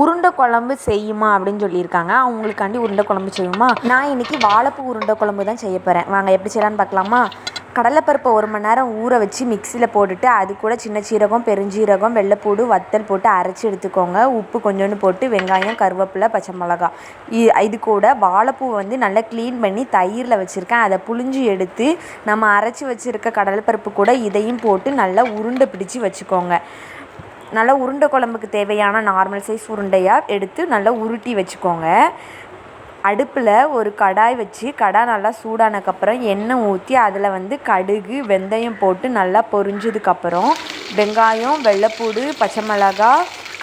உருண்டை குழம்பு செய்யுமா அப்படின்னு சொல்லியிருக்காங்க. அவங்களுக்காண்டி உருண்டை குழம்பு செய்யுமா? நான் இன்றைக்கி வாழைப்பூ உருண்டை குழம்பு தான் செய்ய போகிறேன் வாங்க எப்படி செய்யலான்னு பார்க்கலாமா? கடலைப்பருப்பை ஒரு மணி நேரம் ஊற வச்சு மிக்சியில் போட்டுட்டு அது கூட சின்ன சீரகம் பெருஞ்சீரகம் வெள்ளைப்பூடு வத்தல் போட்டு அரைச்சி எடுத்துக்கோங்க. உப்பு கொஞ்சோண்டு போட்டு வெங்காயம் கருவேப்பிலை பச்சை மிளகா இது கூட வாழைப்பூ வந்து நல்லா க்ளீன் பண்ணி தயிரில் வச்சுருக்கேன். அதை புளிஞ்சு எடுத்து நம்ம அரைச்சி வச்சுருக்க கடலைப்பருப்பு கூட இதையும் போட்டு நல்லா உருண்டை பிடிச்சி வச்சுக்கோங்க. நல்லா உருண்டை குழம்புக்கு தேவையான நார்மல் சைஸ் உருண்டையாக எடுத்து நல்லா உருட்டி வச்சுக்கோங்க. அடுப்பில் ஒரு கடாய் வச்சு கடாய் நல்லா சூடானதுக்கப்புறம் எண்ணெய் ஊற்றி அதில் வந்து கடுகு வெந்தயம் போட்டு நல்லா பொரிஞ்சதுக்கப்புறம் வெங்காயம் வெள்ளைப்பூடு பச்சை மிளகா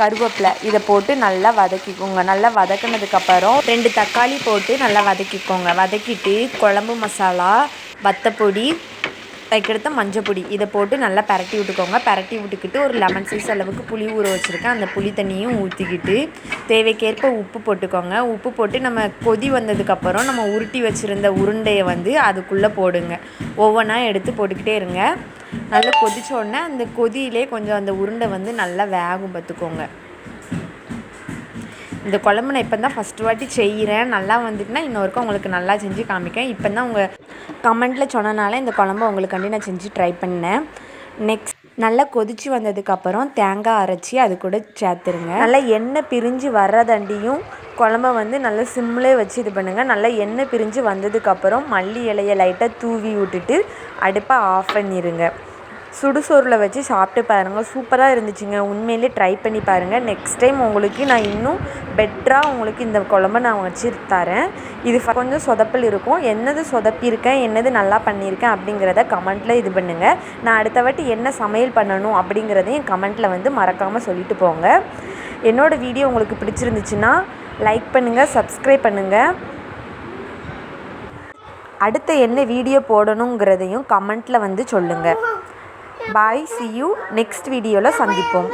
கருவேப்பிலை இதை போட்டு நல்லா வதக்கிக்கோங்க. நல்லா வதக்கினதுக்கப்புறம் ரெண்டு தக்காளி போட்டு நல்லா வதக்கிக்கோங்க. வதக்கிட்டு குழம்பு மசாலா வத்தப்பொடி அதுக்கடுத்து மஞ்சள் பொடி இதை போட்டு நல்லா பரட்டி விட்டுக்கோங்க. பரட்டி விட்டுக்கிட்டு ஒரு லெமன் சைஸ் அளவுக்கு புளி ஊற வச்சுருக்கேன். அந்த புளி தண்ணியும் ஊற்றிக்கிட்டு தேவைக்கேற்ப உப்பு போட்டுக்கோங்க. உப்பு போட்டு நம்ம கொதி வந்ததுக்கப்புறம் நம்ம உருட்டி வச்சுருந்த உருண்டையை வந்து அதுக்குள்ளே போடுங்க. ஒவ்வொன்றா எடுத்து போட்டுக்கிட்டே இருங்க. நல்லா கொதிச்ச உடனே அந்த கொதியிலே கொஞ்சம் அந்த உருண்டை வந்து நல்லா வேகும் பார்த்துக்கோங்க. இந்த குழம்பு நான் இப்போ தான் ஃபஸ்ட்டு வாட்டி செய்கிறேன் நல்லா வந்துட்டுனா இன்னொருக்கும் உங்களுக்கு நல்லா செஞ்சு காமிக்கேன் இப்போ தான் உங்கள் கமெண்ட்டில் சொன்னனால இந்த குழம்பு உங்களுக்காண்டி நான் செஞ்சு ட்ரை பண்ணேன். நெக்ஸ்ட் நல்லா கொதித்து வந்ததுக்கப்புறம் தேங்காய் அரைச்சி அது கூட சேர்த்துருங்க. நல்லா எண்ணெய் பிரிஞ்சு வர்றதண்டியும் குழம்ப வந்து நல்லா சிம்மிலே வச்சு இது பண்ணுங்கள் நல்லா எண்ணெய் பிரிஞ்சு வந்ததுக்கப்புறம் மல்லி இலையை லைட்டாக தூவி விட்டுட்டு அடுப்பை ஆஃப் பண்ணிடுங்க சுடுசோறில் வச்சு சாப்பிட்டு பாருங்கள் சூப்பராக இருந்துச்சுங்க. உண்மையிலே ட்ரை பண்ணி பாருங்கள் நெக்ஸ்ட் டைம் உங்களுக்கு நான் இன்னும் பெட்டராக உங்களுக்கு இந்த குழம்ப நான் வச்சு தரேன். இது கொஞ்சம் சொதப்பல் இருக்கும். என்னது சொதப்பியிருக்கேன்? என்னது நல்லா பண்ணியிருக்கேன்? அப்படிங்கிறத கமெண்ட்டில் இது பண்ணுங்கள் நான் அடுத்த வாட்டி என்ன சமையல் பண்ணணும் அப்படிங்கிறதையும் கமெண்ட்டில் வந்து மறக்காமல் சொல்லிட்டு போங்க. என்னோடய வீடியோ உங்களுக்கு பிடிச்சிருந்துச்சுன்னா லைக் பண்ணுங்கள் சப்ஸ்கிரைப் பண்ணுங்கள் அடுத்த என்ன வீடியோ போடணுங்கிறதையும் கமெண்ட்டில் வந்து சொல்லுங்கள் பாய் சி யூ நெக்ஸ்ட் வீடியோவில் சந்திப்போம்.